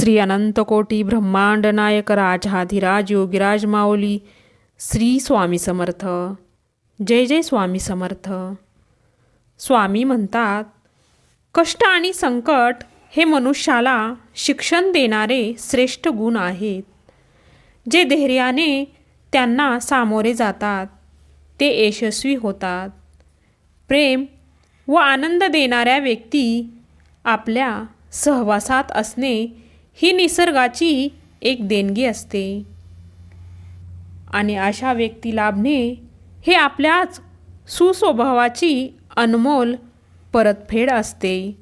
श्री अनंतकोटी ब्रह्मांड नायक राजाधिराज योगीराज माऊली श्री स्वामी समर्थ. जय जय स्वामी समर्थ. स्वामी म्हणतात कष्ट आणि संकट हे मनुष्याला शिक्षण देणारे श्रेष्ठ गुण आहेत. जे धैर्याने त्यांना सामोरे जातात ते यशस्वी होतात. प्रेम व आनंद देणाऱ्या व्यक्ती आपल्या सहवासात असणे ही निसर्गाची एक देणगी असते. आणि अशा व्यक्ती लाभणे हे आपल्याच सुस्वभावाची अनमोल परतफेड असते.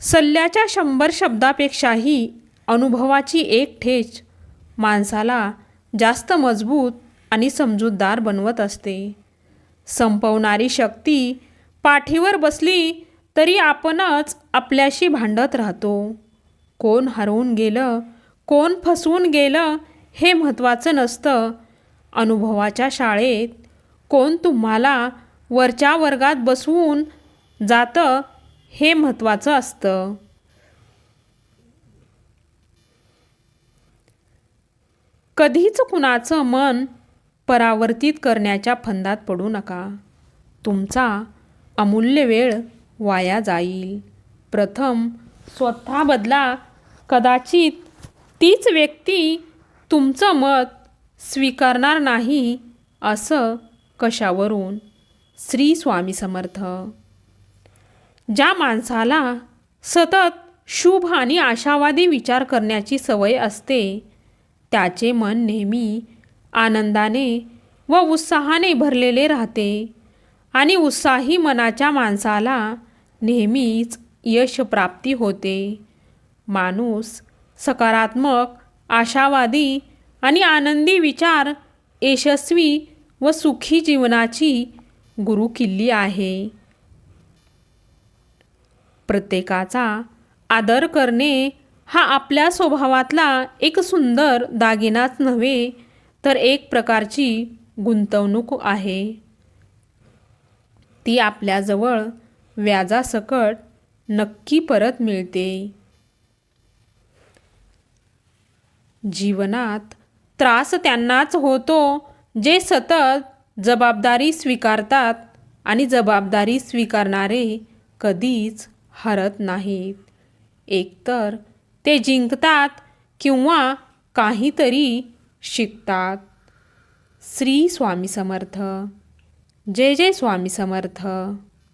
सल्ल्याच्या शंभर शब्दापेक्षाही अनुभवाची एक ठेच माणसाला जास्त मजबूत आणि समजूतदार बनवत असते. संपवणारी शक्ती पाठीवर बसली तरी आपणच आपल्याशी भांडत राहतो. कोण हरवून गेलं कोण फसवून गेलं हे महत्त्वाचं नसतं. अनुभवाच्या शाळेत कोण तुम्हाला वरच्या वर्गात बसवून जातं हे महत्त्वाचं असतं. कधीच कुणाचं मन परावर्तित करण्याच्या फंदात पडू नका. तुमचा अमूल्य वेळ वाया जाईल. प्रथम स्वतःबदला कदाचित तीच व्यक्ती तुमचं मत स्वीकारणार नाही असं कशावरून? श्री स्वामी समर्थ. ज्या माणसाला सतत शुभ आणि आशावादी विचार करण्याची सवय असते त्याचे मन नेहमी आनंदाने व उत्साहाने भरलेले राहते आणि उत्साही मनाच्या माणसाला नेहमीच यशप्राप्ती होते. माणूस सकारात्मक आशावादी आणि आनंदी विचार यशस्वी व सुखी जीवनाची गुरुकिल्ली आहे. प्रत्येकाचा आदर करणे हा आपल्या स्वभावातला एक सुंदर दागिनाच नव्हे तर एक प्रकारची गुंतवणूक आहे. ती आपल्याजवळ व्याजासकट नक्की परत मिळते. जीवनात त्रास त्यांनाच होतो जे सतत जबाबदारी स्वीकारतात आणि जबाबदारी स्वीकारणारे कधीच हरत नाहीत. एकतर ते जिंकतात किंवा काहीतरी शिकतात. श्री स्वामी समर्थ. जय जय स्वामी समर्थ.